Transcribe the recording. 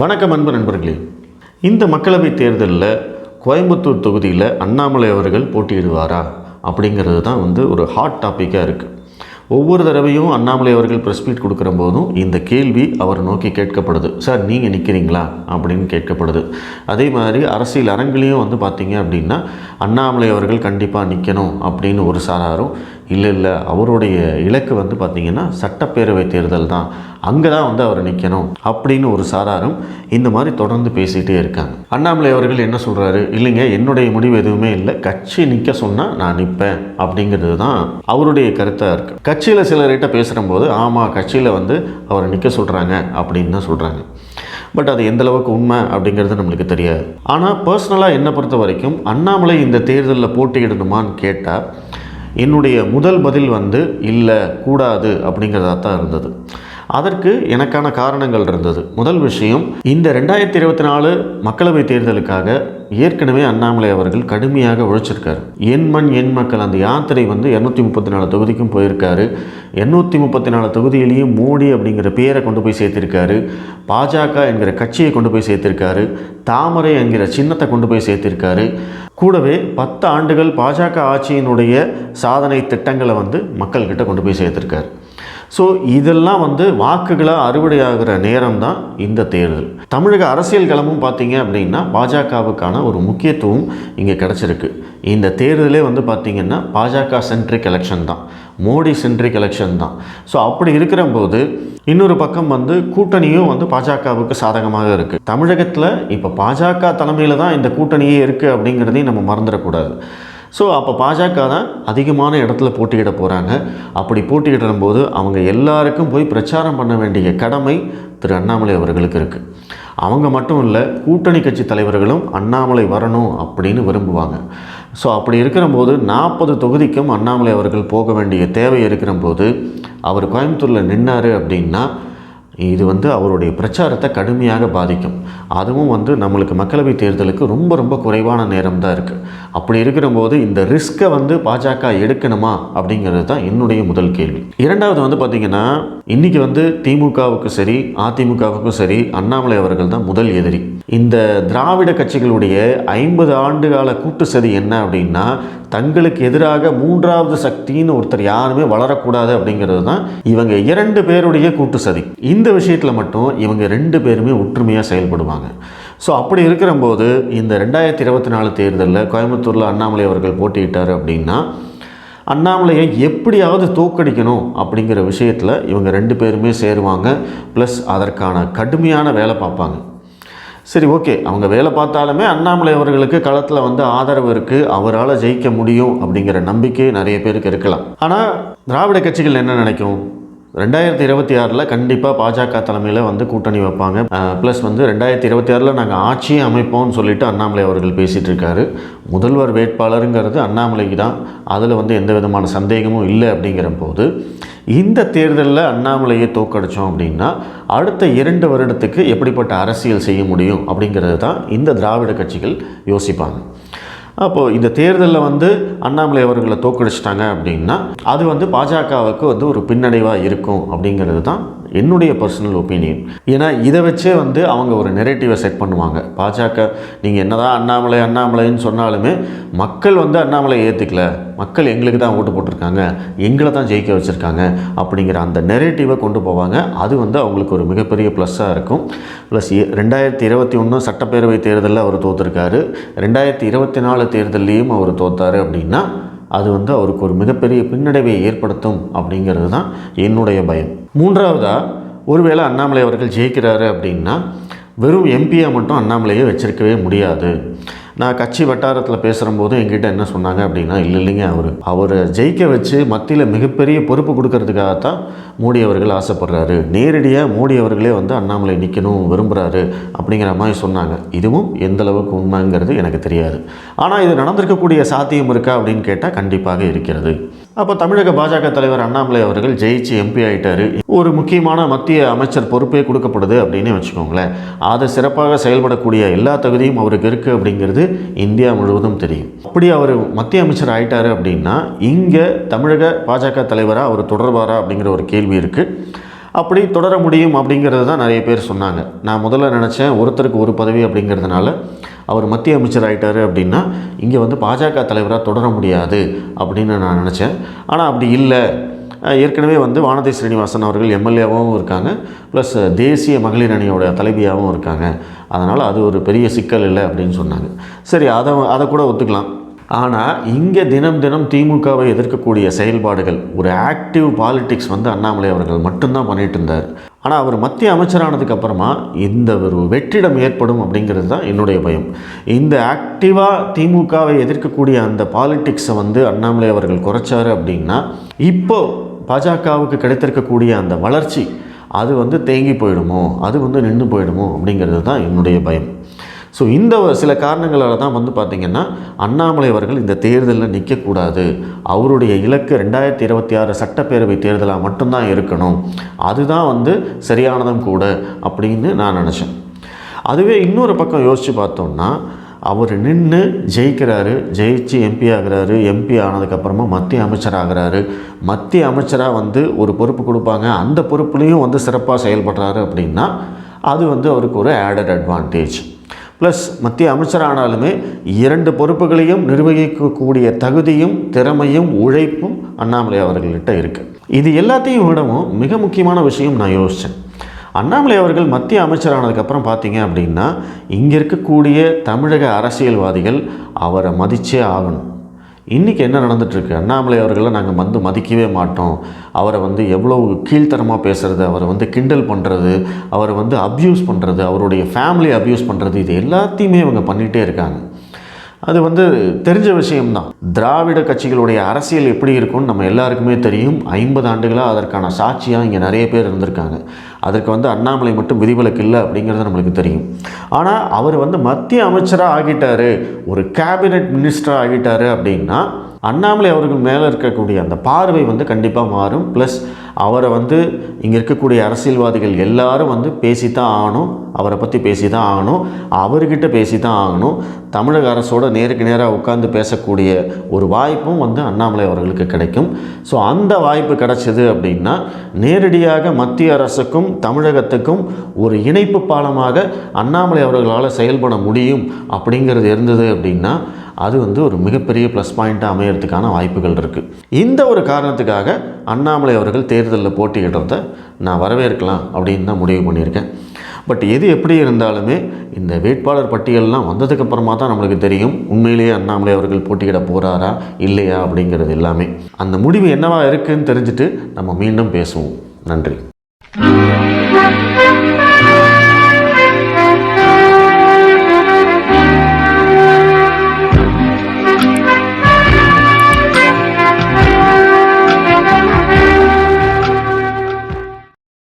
வணக்கம் அன்பு நண்பர்களே. இந்த மக்களவைத் தேர்தலில் கோயம்புத்தூர் தொகுதியில் அண்ணாமலை அவர்கள் போட்டியிடுவாரா? அப்படிங்கிறது தான் வந்து ஒரு ஹாட் டாப்பிக்காக இருக்குது ஒவ்வொரு தடவையும் அண்ணாமலை அவர்கள் ப்ரெஸ் மீட் கொடுக்குற போதும் இந்த கேள்வி அவர் நோக்கி கேட்கப்படுது. சார் நீங்கள் நிற்கிறீங்களா அப்படின்னு கேட்கப்படுது. அதே மாதிரி அரசியல் அரங்கிலையும் வந்து பார்த்தீங்க அப்படின்னா அண்ணாமலை அவர்கள் கண்டிப்பாக நிற்கணும் அப்படின்னு ஒரு சாராரும் இல்லை இல்லை. அவருடைய இலக்கு வந்து பார்த்திங்கன்னா சட்டப்பேரவை தேர்தல் தான். அங்கே தான் வந்து அவர் நிற்கணும் அப்படின்னு ஒரு சாராரும் இந்த மாதிரி தொடர்ந்து பேசிகிட்டே இருக்காங்க. அண்ணாமலை அவர்கள் என்ன சொல்கிறாரு இல்லைங்க என்னுடைய முடிவு எதுவுமே இல்லை. கட்சி நிற்க சொன்னால் நான் நிற்பேன் அப்படிங்கிறது தான் அவருடைய கருத்தாக இருக்குது கட்சியில் சிலர்கிட்ட பேசுகிற போது ஆமாம் கட்சியில் வந்து அவரை நிற்க சொல்கிறாங்க அப்படின்னு தான் சொல்கிறாங்க பட் அது எந்த அளவுக்கு உண்மை அப்படிங்கிறது நம்மளுக்கு தெரியாது. ஆனால் பர்சனலாக என்னை பொறுத்த வரைக்கும் அண்ணாமலை இந்த தேர்தலில் போட்டியிடணுமான்னு கேட்டால் என்னுடைய முதல் பதில் வந்து இல்லை கூடாது அப்படிங்கிறதா தான் இருந்தது. அதற்கு எனக்கான காரணங்கள் இருந்தது. முதல் விஷயம் இந்த ரெண்டாயிரத்தி இருபத்தி நாலு மக்களவை தேர்தலுக்காக ஏற்கனவே அண்ணாமலை அவர்கள் கடுமையாக உழைச்சிருக்கார். என் மண் என் மக்கள் அந்த யாத்திரை வந்து இரநூத்தி முப்பத்தி நாலு தொகுதிக்கும் போயிருக்காரு. எண்ணூற்றி முப்பத்தி நாலு தொகுதியிலையும் மோடி அப்படிங்கிற பேரை கொண்டு போய் சேர்த்திருக்காரு. பாஜக என்கிற கட்சியை கொண்டு போய் சேர்த்திருக்காரு. தாமரை என்கிற சின்னத்தை கொண்டு போய் சேர்த்திருக்காரு. கூடவே பத்து ஆண்டுகள் பாஜக ஆட்சியினுடைய சாதனை திட்டங்களை வந்து மக்கள்கிட்ட கொண்டு போய் சேர்த்திருக்காரு. ஸோ இதெல்லாம் வந்து வாக்குகளாக அறுவடையாகிற நேரம் தான் இந்த தேர்தல். தமிழக அரசியல் களமும் பார்த்தீங்க அப்படின்னா பாஜகவுக்கான ஒரு முக்கியத்துவம் இங்கே கிடச்சிருக்கு. இந்த தேர்தலே வந்து பார்த்திங்கன்னா பாஜக சென்ட்ரிக் எலெக்ஷன் தான். மோடி சென்ட்ரிக் எலெக்ஷன் தான். ஸோ அப்படி இருக்கிற போது இன்னொரு பக்கம் வந்து கூட்டணியும் வந்து பாஜகவுக்கு சாதகமாக இருக்குது தமிழகத்தில் இப்போ பாஜக தலைமையில் தான் இந்த கூட்டணியே இருக்குது அப்படிங்கிறதையும் நம்ம மறந்துடக்கூடாது. ஸோ அப்போ பாஜக தான் அதிகமான இடத்துல போட்டியிட போகிறாங்க அப்படி போட்டியிடும் போது அவங்க எல்லாருக்கும் போய் பிரச்சாரம் பண்ண வேண்டிய கடமை திரு அண்ணாமலை அவர்களுக்கு இருக்குது அவங்க மட்டும் இல்லை கூட்டணி கட்சி தலைவர்களும் அண்ணாமலை வரணும் அப்படின்னு விரும்புவாங்க. ஸோ அப்படி இருக்கிற போது நாற்பது தொகுதிக்கும் அண்ணாமலை அவர்கள் போக வேண்டிய தேவை இருக்கிற போது அவர் கோயம்புத்தூரில் நின்னார் அப்படின்னா இது வந்து அவருடைய பிரச்சாரத்தை கடுமையாக பாதிக்கும். அதுவும் வந்து நம்மளுக்கு மக்களவைத் தேர்தலுக்கு ரொம்ப ரொம்ப குறைவான நேரம் தான் இருக்குது அப்படி இருக்கிற போது இந்த ரிஸ்க்கை வந்து பாஜக எடுக்கணுமா அப்படிங்கிறது தான் என்னுடைய முதல் கேள்வி. இரண்டாவது வந்து பார்த்திங்கன்னா இன்றைக்கி வந்து திமுகவுக்கு சரி அதிமுகவுக்கும் சரி அண்ணாமலை அவர்கள் தான் முதல் எதிரி. இந்த திராவிட கட்சிகளுடைய ஐம்பது ஆண்டு கால கூட்டு சதி என்ன அப்படின்னா தங்களுக்கு எதிராக மூன்றாவது சக்தின்னு ஒருத்தர் யாருமே வளரக்கூடாது அப்படிங்கிறது தான் இவங்க இரண்டு பேருடைய கூட்டு சதி. இந்த இந்த விஷயத்தில் மட்டும் இவங்க ரெண்டு பேருமே ஒற்றுமையாக செயல்படுவாங்க. ஸோ அப்படி இருக்கிறம்போது இந்த ரெண்டாயிரத்தி இருபத்தி நாலு தேர்தலில் கோயம்புத்தூரில் அண்ணாமலை அவர்கள் போட்டியிட்டார் அப்படின்னா அண்ணாமலையை எப்படியாவது தோக்கடிக்கணும் அப்படிங்கிற விஷயத்தில் இவங்க ரெண்டு பேருமே சேருவாங்க ப்ளஸ் அதற்கான கடுமையான வேலை பார்ப்பாங்க. சரி ஓகே அவங்க வேலை பார்த்தாலுமே அண்ணாமலை அவர்களுக்கு களத்தில் வந்து ஆதரவு இருக்குது அவரால் ஜெயிக்க முடியும் அப்படிங்கிற நம்பிக்கை நிறைய பேருக்கு இருக்கலாம். ஆனால் திராவிட கட்சிகள் என்ன நினைக்கும்? ரெண்டாயிரத்தி இருபத்தி ஆறில் கண்டிப்பாக பாஜக தலைமையில் வந்து கூட்டணி வைப்பாங்க. ப்ளஸ் வந்து ரெண்டாயிரத்தி இருபத்தி ஆறில் நாங்கள் ஆட்சியை அமைப்போம்னு சொல்லிட்டு அண்ணாமலை அவர்கள் பேசிகிட்டு இருக்காரு. முதல்வர் வேட்பாளருங்கிறது அண்ணாமலைக்கு தான். அதில் வந்து எந்த விதமான சந்தேகமும் இல்லை அப்படிங்கிற போது இந்த தேர்தலில் அண்ணாமலையை தோக்கடித்தோம் அப்படின்னா அடுத்த இரண்டு வருடத்துக்கு எப்படிப்பட்ட அரசியல் செய்ய முடியும் அப்படிங்கிறது தான் இந்த திராவிட கட்சிகள் யோசிப்பாங்க. அப்போது இந்த தேர்தலில் வந்து அண்ணாமலை அவர்களை தோக்கடிச்சிட்டாங்க அப்படின்னா அது வந்து பாஜகவுக்கு வந்து ஒரு பின்னடைவாக இருக்கும் அப்படிங்கிறது தான் என்னுடைய பர்சனல் ஒப்பீனியன் ஏன்னா இதை வச்சே வந்து அவங்க ஒரு நெரேட்டிவை செட் பண்ணுவாங்க. பாஜக நீங்கள் என்னதான் அண்ணாமலை அண்ணாமலைன்னு சொன்னாலுமே மக்கள் வந்து அண்ணாமலை ஏற்றுக்கல மக்கள் எங்களுக்கு தான் ஓட்டு போட்டிருக்காங்க. எங்களை தான் ஜெயிக்க வச்சுருக்காங்க அப்படிங்கிற அந்த நெரேட்டிவை கொண்டு போவாங்க. அது வந்து அவங்களுக்கு ஒரு மிகப்பெரிய ப்ளஸ்ஸாக இருக்கும். ப்ளஸ் ரெண்டாயிரத்தி இருபத்தி ஒன்று சட்டப்பேரவை தேர்தலில் அவர் தோற்றுருக்காரு ரெண்டாயிரத்தி இருபத்தி நாலு தேர்தல்லையும் அவர் தோத்தார் அப்படின்னா அது வந்து அவருக்கு ஒரு மிகப்பெரிய பின்னடைவை ஏற்படுத்தும் அப்படிங்கிறது தான் என்னுடைய பயம். மூன்றாவதாக ஒருவேளை அண்ணாமலை அவர்கள் ஜெயிக்கிறாரு அப்படின்னா வெறும் எம்பியாக மட்டும் அண்ணாமலையை வச்சிருக்கவே முடியாது. நான் கட்சி வட்டாரத்தில் பேசுகிறம்போது எங்கிட்ட என்ன சொன்னாங்க அப்படின்னா இல்லை இல்லைங்க அவர் அவரை ஜெயிக்க வச்சு மத்தியில் மிகப்பெரிய பொறுப்பு கொடுக்கறதுக்காகத்தான் மோடி அவர்கள் ஆசைப்படுறாரு. நேரடியாக மோடி அவர்களே வந்து அண்ணாமலை நிற்கணும் விரும்புகிறாரு அப்படிங்கிற மாதிரி சொன்னாங்க. இதுவும் எந்தளவுக்கு உண்மைங்கிறது எனக்கு தெரியாது. ஆனால் இது நடந்திருக்கக்கூடிய சாத்தியம் இருக்கா அப்படின்னு கேட்டால் கண்டிப்பாக இருக்கிறது. அப்போ தமிழக பாஜக தலைவர் அண்ணாமலை அவர்கள் ஜெயிச்சு எம்பி ஆகிட்டார் ஒரு முக்கியமான மத்திய அமைச்சர் பொறுப்பே கொடுக்கப்படுது அப்படின்னு வச்சுக்கோங்களேன். அதை சிறப்பாக செயல்படக்கூடிய எல்லா தகுதியும் அவருக்கு இருக்குது அப்படிங்கிறது இந்தியா முழுவதும் தெரியும். அப்படி அவர் மத்திய அமைச்சர் ஆகிட்டார் அப்படின்னா இங்கே தமிழக பாஜக தலைவராக அவர் தொடர்வாரா அப்படிங்கிற ஒரு கேள்வி இருக்குது அப்படி தொடர முடியும் அப்படிங்கிறது தான் நிறைய பேர் சொன்னாங்க. நான் முதல்ல நினச்சேன் ஒருத்தருக்கு ஒரு பதவி அப்படிங்கிறதுனால அவர் மத்திய அமைச்சர் ஆயிட்டாரு அப்படின்னா இங்கே வந்து பாஜக தலைவராக தொடர முடியாது அப்படின்னு நான் நினச்சேன். ஆனால் அப்படி இல்லை. ஏற்கனவே வந்து வானதி ஸ்ரீனிவாசன் அவர்கள் எம்எல்ஏவாகவும் இருக்காங்க ப்ளஸ் தேசிய மகளிர் அணியோட தலைவியாகவும் இருக்காங்க. அதனால் அது ஒரு பெரிய சிக்கல் இல்லை அப்படின்னு சொன்னாங்க. சரி அதை அதை கூட ஒத்துக்கலாம். ஆனால் இங்கே தினம் தினம் திமுகவை எதிர்க்கக்கூடிய செயல்பாடுகள் ஒரு ஆக்டிவ் பாலிட்டிக்ஸ் வந்து அண்ணாமலை அவர்கள் மட்டும்தான் பண்ணிகிட்டு இருந்தார். ஆனால் அவர் மத்திய அமைச்சரானதுக்கு அப்புறமா இந்த ஒரு வெற்றிடம் ஏற்படும் அப்படிங்கிறது தான் என்னுடைய பயம். இந்த ஆக்டிவாக திமுகவை எதிர்க்கக்கூடிய அந்த பாலிட்டிக்ஸை வந்து அண்ணாமலை அவர்கள் குறைச்சாரு அப்படின்னா இப்போ பாஜகவுக்கு கிடைத்திருக்கக்கூடிய அந்த வளர்ச்சி அது வந்து தேங்கி போயிடுமோ? அது வந்து நின்று போயிடுமோ? அப்படிங்கிறது தான் என்னுடைய பயம். ஸோ இந்த சில காரணங்களால் தான் வந்து பார்த்திங்கன்னா அண்ணாமலை அவர்கள் இந்த தேர்தலில் நிற்கக்கூடாது அவருடைய இலக்கு ரெண்டாயிரத்தி இருபத்தி ஆறு சட்டப்பேரவை தேர்தலாக மட்டும்தான் இருக்கணும். அதுதான் வந்து சரியானதும் கூட அப்படின்னு நான் நினச்சேன். அதுவே இன்னொரு பக்கம் யோசித்து பார்த்தோம்னா அவர் நின்று ஜெயிக்கிறாரு ஜெயிச்சு எம்பி ஆகுறாரு எம்பி ஆனதுக்கப்புறமா மத்திய அமைச்சர் ஆகிறாரு. மத்திய அமைச்சராக வந்து ஒரு பொறுப்பு கொடுப்பாங்க. அந்த பொறுப்புலேயும் வந்து சிறப்பாக செயல்படுறாரு அப்படின்னா அது வந்து அவருக்கு ஒரு ஆடட் அட்வான்டேஜ் ப்ளஸ் மத்திய அமைச்சரானாலுமே இரண்டு பொறுப்புகளையும் நிர்வகிக்கக்கூடிய தகுதியும் திறமையும் உழைப்பும் அண்ணாமலை அவர்கள்கிட்ட இருக்குது இது எல்லாத்தையும் விடவும் மிக முக்கியமான விஷயம் நான் யோசித்தேன் அண்ணாமலை அவர்கள் மத்திய அமைச்சரானதுக்கப்புறம் பார்த்தீங்க அப்படின்னா இங்கே இருக்கக்கூடிய தமிழக அரசியல்வாதிகள் அவரை மதிச்சே ஆகணும். இன்றைக்கி என்ன நடந்துகிட்ருக்கு அண்ணாமலை அவர்களை நாங்கள் வந்து மதிக்கவே மாட்டோம். அவரை வந்து எவ்வளோ கீழ்த்தரமாக பேசுகிறது அவரை வந்து கிண்டல் பண்ணுறது அவரை வந்து அப்யூஸ் பண்ணுறது அவருடைய ஃபேமிலி அப்யூஸ் பண்ணுறது இது எல்லாத்தையுமே இவங்க பண்ணிகிட்டே இருக்காங்க. அது வந்து தெரிஞ்ச விஷயம்தான். திராவிட கட்சிகளுடைய அரசியல் எப்படி இருக்கும்னு நம்ம எல்லாருக்குமே தெரியும். ஐம்பது ஆண்டுகளாக அதற்கான சாட்சியாக இங்கே நிறைய பேர் இருந்திருக்காங்க. அதற்கு வந்து அண்ணாமலை மட்டும் விதிவிலக்கு இல்லை அப்படிங்கிறது நம்மளுக்கு தெரியும். ஆனால் அவர் வந்து மத்திய அமைச்சராக ஆகிட்டாரு. ஒரு கேபினெட் மினிஸ்டராக ஆகிட்டாரு அப்படின்னா அண்ணாமலை அவர்கள் மேலே இருக்கக்கூடிய அந்த பார்வை வந்து கண்டிப்பாக மாறும். ப்ளஸ் அவரை வந்து இங்கே இருக்கக்கூடிய அரசியல்வாதிகள் எல்லாரும் வந்து பேசி தான் ஆகணும். அவரை பற்றி பேசி தான் ஆகணும். அவர்கிட்ட பேசி தான் ஆகணும். தமிழக அரசோட நேருக்கு நேராக உட்காந்து பேசக்கூடிய ஒரு வாய்ப்பும் வந்து அண்ணாமலை அவர்களுக்கு கிடைக்கும். ஸோ அந்த வாய்ப்பு கிடைச்சது அப்படின்னா நேரடியாக மத்திய அரசுக்கும் தமிழகத்துக்கும் ஒரு இணைப்பு பாலமாக அண்ணாமலை அவர்களால் செயல்பட முடியும் அப்படிங்கிறது இருந்தது அப்படின்னா அது வந்து ஒரு மிகப்பெரிய ப்ளஸ் பாயிண்ட்டாக அமையறதுக்கான வாய்ப்புகள் இருக்குது இந்த ஒரு காரணத்துக்காக அண்ணாமலை அவர்கள் தேர்தலில் போட்டியிடுறத நான் வரவேற்கலாம் அப்படின்னு தான் முடிவு பண்ணியிருக்கேன். பட் எது எப்படி இருந்தாலுமே இந்த வேட்பாளர் பட்டியல்லாம் வந்ததுக்கப்புறமா தான் நம்மளுக்கு தெரியும் உண்மையிலேயே அண்ணாமலை அவர்கள் போட்டியிட போகிறாரா இல்லையா அப்படிங்கிறது எல்லாமே. அந்த முடிவு என்னவா இருக்குதுன்னு தெரிஞ்சுட்டு நம்ம மீண்டும் பேசுவோம். நன்றி.